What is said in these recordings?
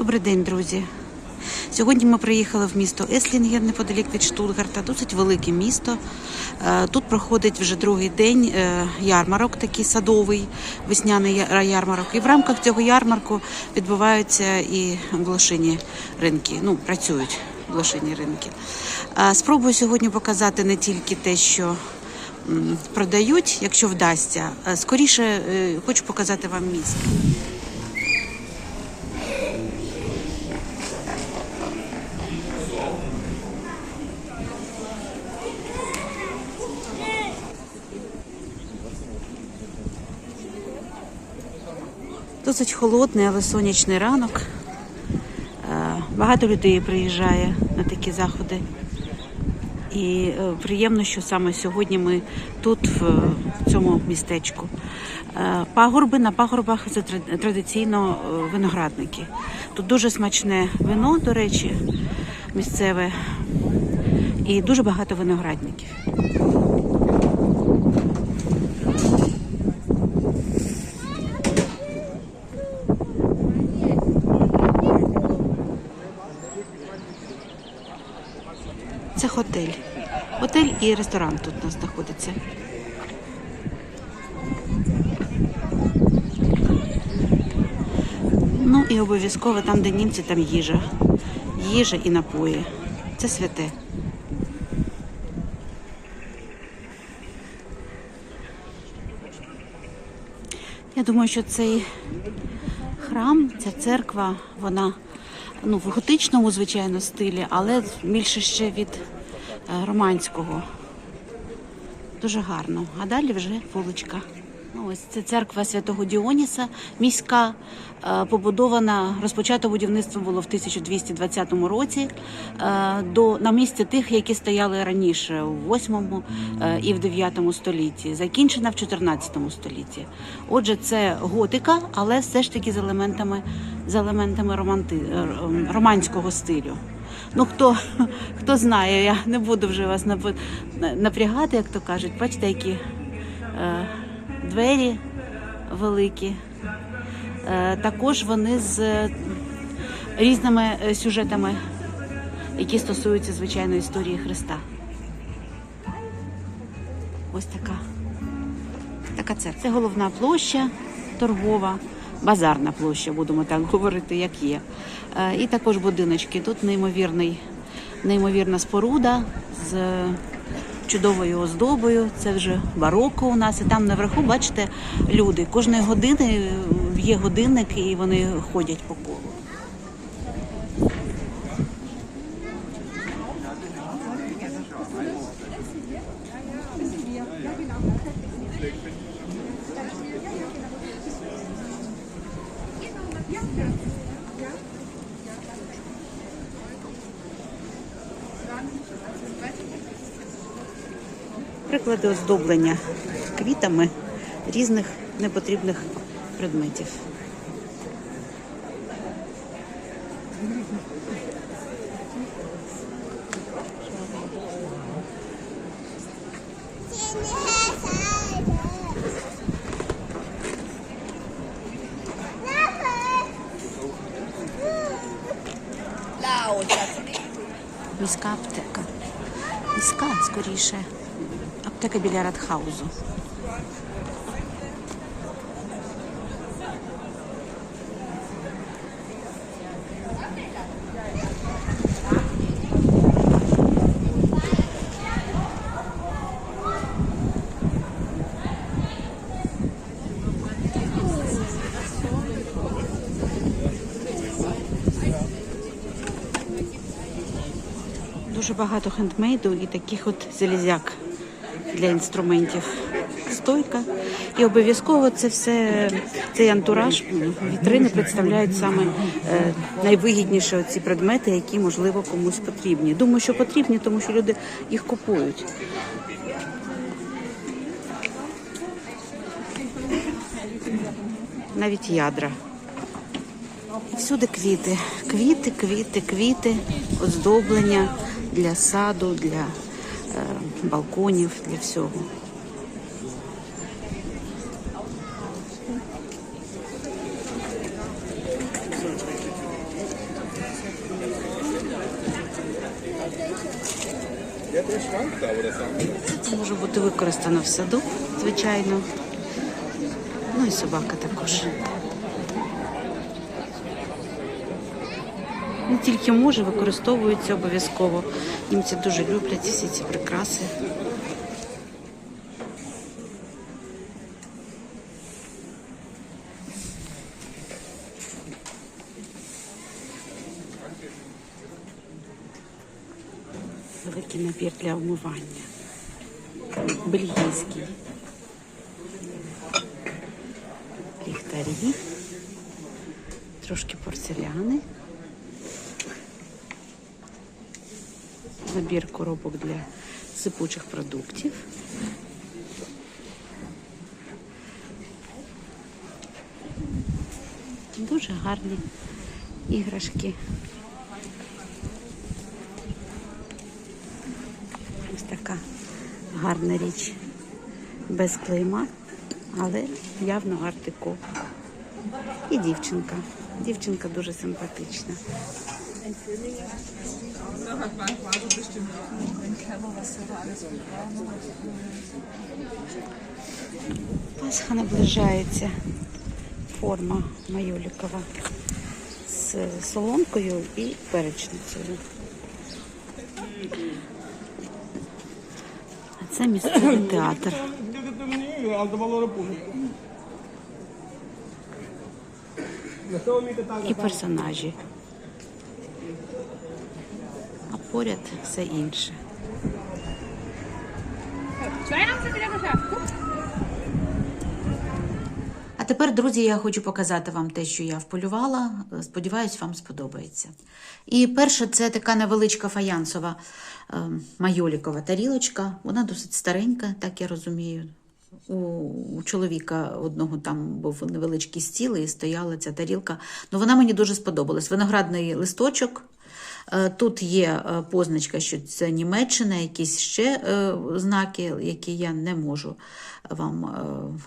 Добрий день, друзі. Сьогодні ми приїхали в місто Еслінгер неподалік від Штутгарта. Досить велике місто. Е, Тут проходить вже другий день е, ярмарок, такий садовий весняний ярмарок. І в рамках цього ярмарку відбуваються і блошині ринки. Ну, працюють блошині ринки. Е, Спробую сьогодні показати не тільки те, що продають, якщо вдасться. Скоріше хочу показати вам місто. Досить холодний, але сонячний ранок. Е, Багато людей приїжджає на такі заходи. І е, приємно, що саме сьогодні ми тут, в, цьому містечку. Е, Пагорби на пагорбах це традиційно виноградники. Тут дуже смачне вино, до речі, місцеве, і дуже багато виноградників. Готель. Готель і ресторан тут у нас знаходиться. Ну і обов'язково там, де німці, там їжа. Їжа і напої. Це святе. Я думаю, що цей храм, ця церква, вона ну, в готичному, звичайно, стилі, але більше ще від романського. Дуже гарно. А далі вже вуличка. Ну, ось це церква святого Діоніса, міська, е, побудована, розпочато будівництво було в 1220 році е, до, на місці тих, які стояли раніше, у 8 е, і в 9 столітті, закінчена в 14 столітті. Отже, це готика, але все ж таки з елементами, з елементами романти, романського стилю. Ну, хто, хто знає, я не буду вже вас нап- напрягати, як то кажуть. Бачите, які двері великі. Е, також вони з е, різними е, сюжетами, які стосуються звичайно історії Христа. Ось така. Така церква. Це головна площа торгова, базарна площа, будемо так говорити, як є. І також будиночки. Тут неймовірний, неймовірна споруда з чудовою оздобою. Це вже бароко у нас. І там наверху, бачите, люди. Кожної години е, є годинник і вони ходять по колу. Приклади оздоблення квітами різних непотрібних предметів. Міська аптека. Міська, скоріше. Аптека біля Радхаузу. Дуже багато хендмейду і таких от залізяк для інструментів. Стойка. І обов'язково це все, цей антураж, вітрини представляють саме е, найвигідніші ці предмети, які, можливо, комусь потрібні. Думаю, що потрібні, тому що люди їх купують. Навіть ядра. І всюди квіти. Квіти, квіти, квіти, оздоблення для саду, для Э, балконів для всього. Це може бути використано в саду, звичайно. Ну, ну і собака також. Не тільки може, використовується обов'язково. Німці дуже люблять всі ці прикраси. Великий набір для вмивання. Бельгійський. Ліхтарі. Трошки порцеляни. Набір коробок для сипучих продуктів. Дуже гарні іграшки. Ось така гарна річ. Без клейма, але явно артико. І дівчинка. Дівчинка дуже симпатична. Пасха наближається. Форма майолікова з соломкою і перечницею. А це місцевий театр. І персонажі. А поряд все інше. А тепер, друзі, я хочу показати вам те, що я вполювала. Сподіваюсь, вам сподобається. І перше, це така невеличка фаянсова е, майолікова тарілочка. Вона досить старенька, так я розумію. У чоловіка одного там був невеличкий стіл і стояла ця тарілка. Ну, вона мені дуже сподобалась. Виноградний листочок. Е, Тут є е, позначка, що це Німеччина, якісь ще е, знаки, які я не можу вам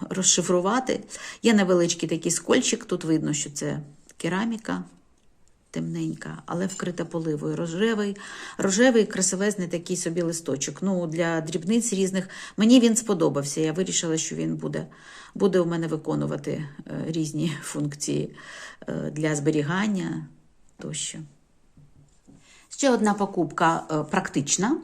розшифрувати. Є невеличкий такий скольчик, тут видно, що це кераміка темненька, але вкрита поливою. Рожевий, рожевий красивезний такий собі листочок. Ну, для дрібниць різних. Мені він сподобався. Я вирішила, що він буде, буде у мене виконувати різні функції для зберігання тощо. Ще одна покупка е, практична.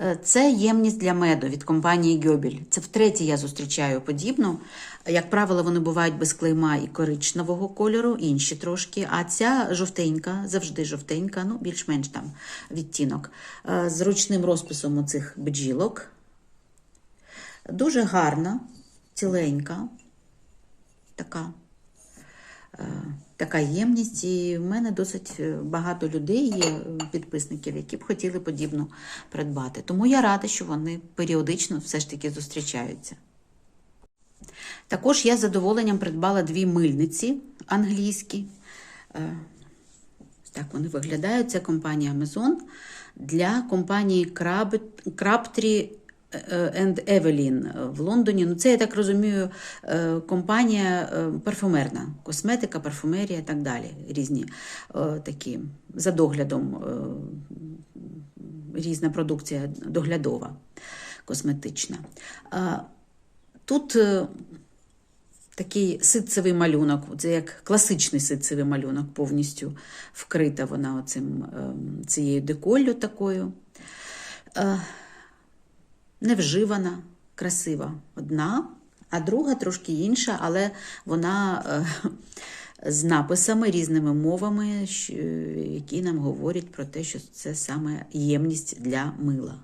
Е, Це ємність для меду від компанії Гьобіль. Це втретє я зустрічаю подібну. Як правило, вони бувають без клейма і коричневого кольору, інші трошки. А ця жовтенька, завжди жовтенька, ну більш-менш там відтінок, е, з ручним розписом оцих бджілок. Дуже гарна, ціленька, така така ємність, і в мене досить е, багато людей є, е, підписників, які б хотіли подібну придбати. Тому я рада, що вони періодично все ж таки зустрічаються. Також я з задоволенням придбала дві мильниці англійські. Е, Так вони виглядають. Це компанія Amazon для компанії Crab- Crabtree and Evelyn в Лондоні. Ну, це, я так розумію, е, компанія е, парфумерна, косметика, парфумерія і так далі. Різні е, такі за доглядом е, різна продукція доглядова, косметична. Тут е, такий ситцевий малюнок, це як класичний ситцевий малюнок, повністю вкрита вона оцим, ем, цією деколлю такою. Е, Невживана, красива одна, а друга трошки інша, але вона е, з написами різними мовами, які нам говорять про те, що це саме ємність для мила.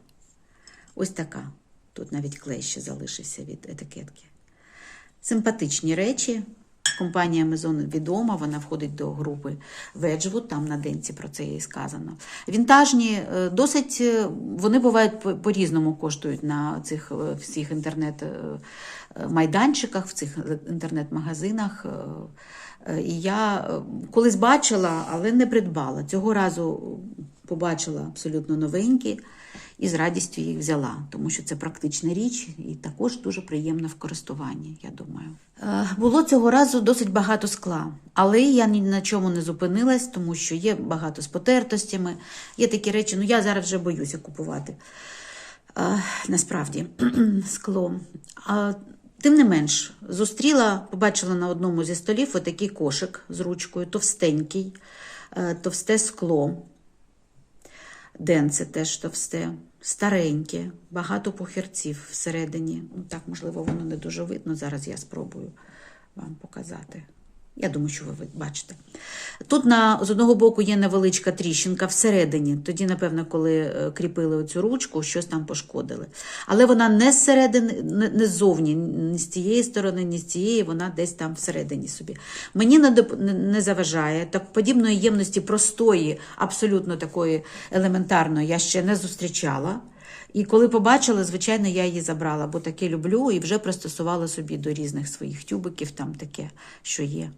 Ось така. Тут навіть клей ще залишився від етикетки. Симпатичні речі. Компанія Amazon відома, вона входить до групи Wedgwood, там на денці про це і сказано. Вінтажні, е, досить, е, вони бувають по- по-різному коштують на цих е, всіх інтернет-майданчиках, в цих інтернет-магазинах. І я колись бачила, але не придбала. Цього разу побачила абсолютно новенькі і з радістю їх взяла, тому що це практична річ і також дуже приємна в користуванні, я думаю. Е, Було цього разу досить багато скла, але я ні на чому не зупинилась, тому що є багато з потертостями, є такі речі, ну я зараз вже боюся купувати. Е, насправді, скло. Тим не менш, зустріла, побачила на одному зі столів отакий кошик з ручкою, товстенький, е, товсте скло. Денце теж товсте, стареньке, багато похерців всередині. Ну, так, можливо, воно не дуже видно. Зараз я спробую вам показати. Я думаю, що ви бачите. Тут на, з одного боку є невеличка тріщинка всередині. Тоді, напевно, коли е, кріпили оцю ручку, щось там пошкодили. Але вона не зсередини, не, ззовні, ні з цієї сторони, ні з цієї, вона десь там всередині собі. Мені не, не заважає. Так подібної ємності простої, абсолютно такої елементарної, я ще не зустрічала. І коли побачила, звичайно, я її забрала, бо таке люблю і вже пристосувала собі до різних своїх тюбиків, там таке, що є.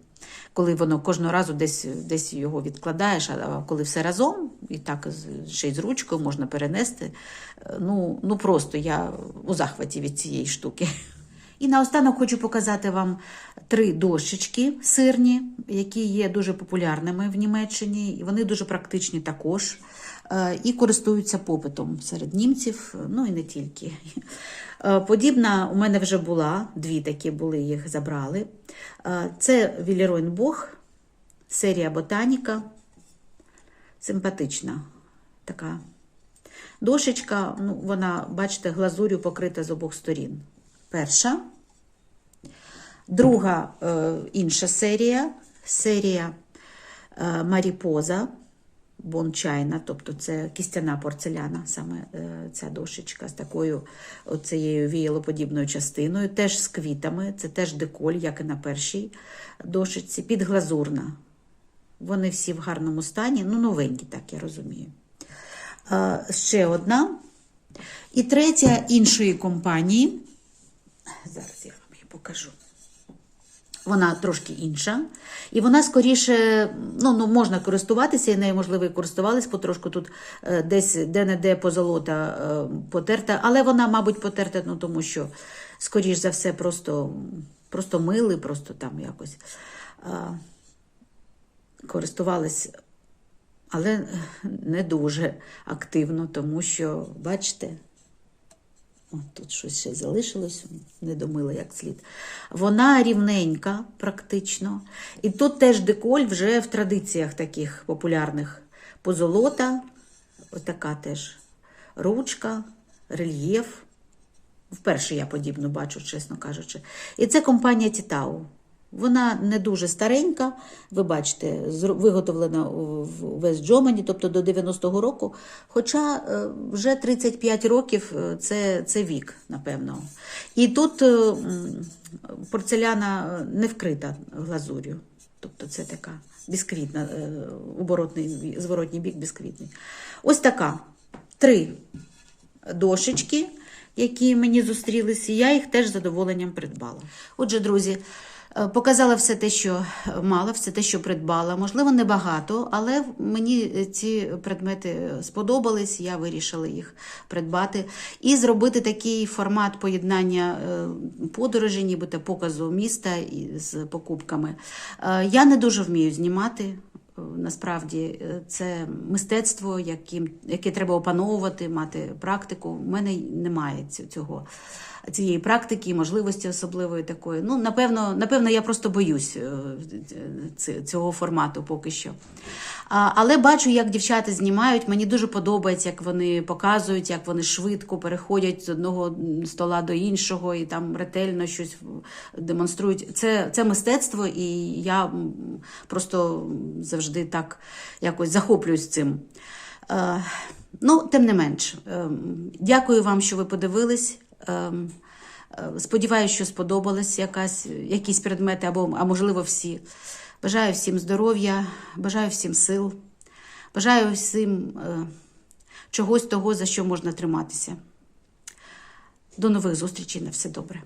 Коли воно кожного разу десь, десь його відкладаєш, а коли все разом, і так ще й з ручкою можна перенести. е, Ну, ну просто я у захваті від цієї штуки. І наостанок хочу показати вам три дощечки сирні, які є дуже популярними в Німеччині. І вони дуже практичні також і користуються попитом серед німців, ну і не тільки. Е, Подібна у мене вже була, дві такі були, їх забрали. Е, Це Вілеройн Бог, серія Ботаніка. Симпатична така дошечка, ну, вона, бачите, глазурю покрита з обох сторін. Перша. Друга е, інша серія. Серія е, Маріпоза, бончайна, тобто це кістяна порцеляна, саме е, ця дошечка з такою оцією віялоподібною частиною, теж з квітами, це теж деколь, як і на першій дошечці, підглазурна. Вони всі в гарному стані, ну, новенькі, так я розумію. Ще одна. І третя іншої компанії. Зараз я вам її покажу. Вона трошки інша. І вона скоріше, ну, ну можна користуватися, і нею, можливо, і користувались потрошку тут е, десь де-не-де позолота е, потерта, але вона, мабуть, потерта, ну, тому що, скоріш за все, просто, просто мили, просто там якось е, користувались, але не дуже активно, тому що, бачите, Тут щось ще залишилось, не домила як слід. Вона рівненька, практично. І тут теж деколь вже в традиціях таких популярних. Позолота, отака теж ручка, рельєф. Вперше я подібну бачу, чесно кажучи. І це компанія Тітау. Вона не дуже старенька, ви бачите, виготовлена в Вест Джомані, тобто до 90-го року. Хоча е, вже 35 років е, це, це вік, напевно. І тут е, порцеляна не вкрита глазур'ю. Тобто це така бісквітна, оборотний, зворотній бік бісквітний. Ось така. Три дошечки, які мені зустрілися, я їх теж з задоволенням придбала. Отже, друзі, показала все те, що мала, все те, що придбала. Можливо, небагато, але мені ці предмети сподобались, я вирішила їх придбати. І зробити такий формат поєднання е, подорожі, нібито показу міста з покупками. Е, Я не дуже вмію знімати. Насправді е, це мистецтво, яким, яке треба опановувати, мати практику. У мене немає цього, цієї практики, можливості особливої такої. Ну, напевно, напевно, я просто боюсь е, цього формату поки що. Але бачу, як дівчата знімають. Мені дуже подобається, як вони показують, як вони швидко переходять з одного стола до іншого і там ретельно щось демонструють. Це, це мистецтво, і я просто завжди так якось захоплююсь цим. Е, ну, тим не менш, е, дякую вам, що ви подивились. Е, Сподіваюся, що сподобались якась, якісь предмети, або, а можливо, всі. Бажаю всім здоров'я, бажаю всім сил, бажаю всім чогось того, за що можна триматися. До нових зустрічей на все добре.